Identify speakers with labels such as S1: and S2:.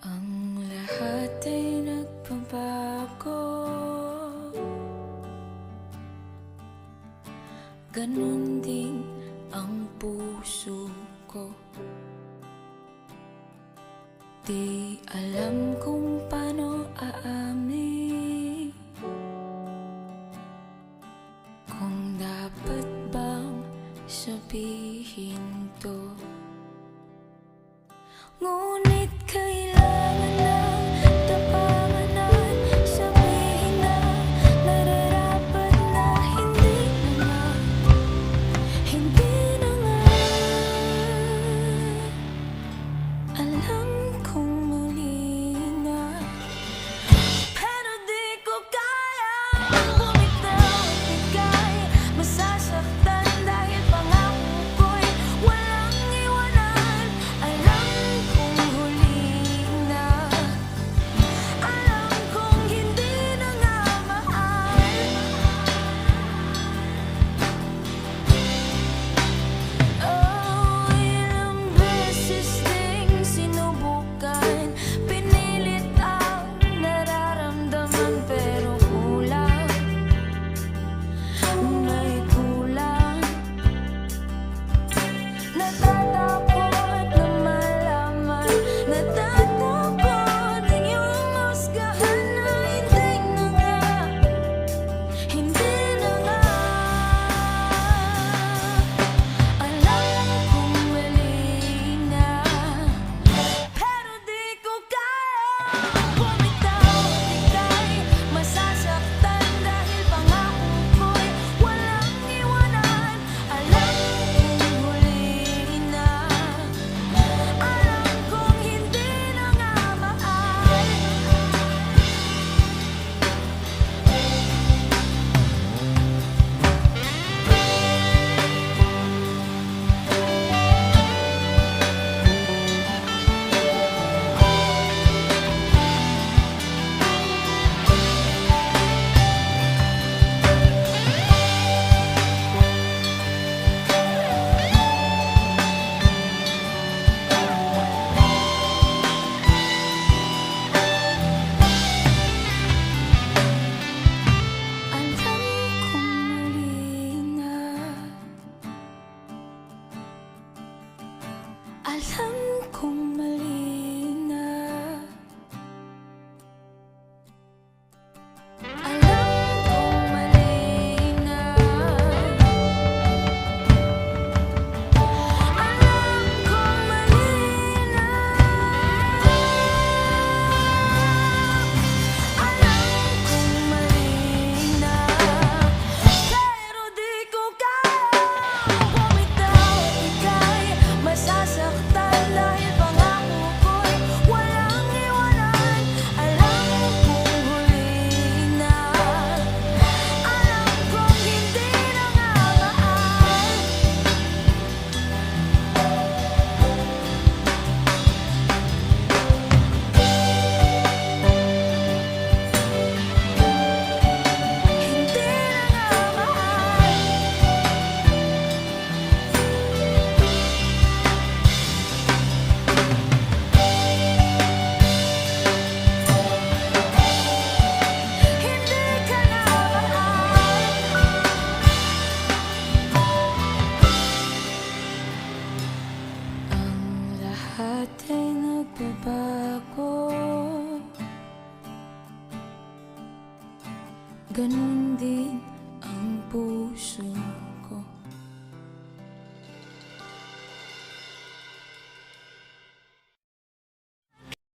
S1: Ang lahat ay nagpabago. Ganon din ang puso ko. Di alam kung paano aamin. Kung dapat bang sabihin to. Ngunit Lahat ay nagbabago. Ganun din ang puso.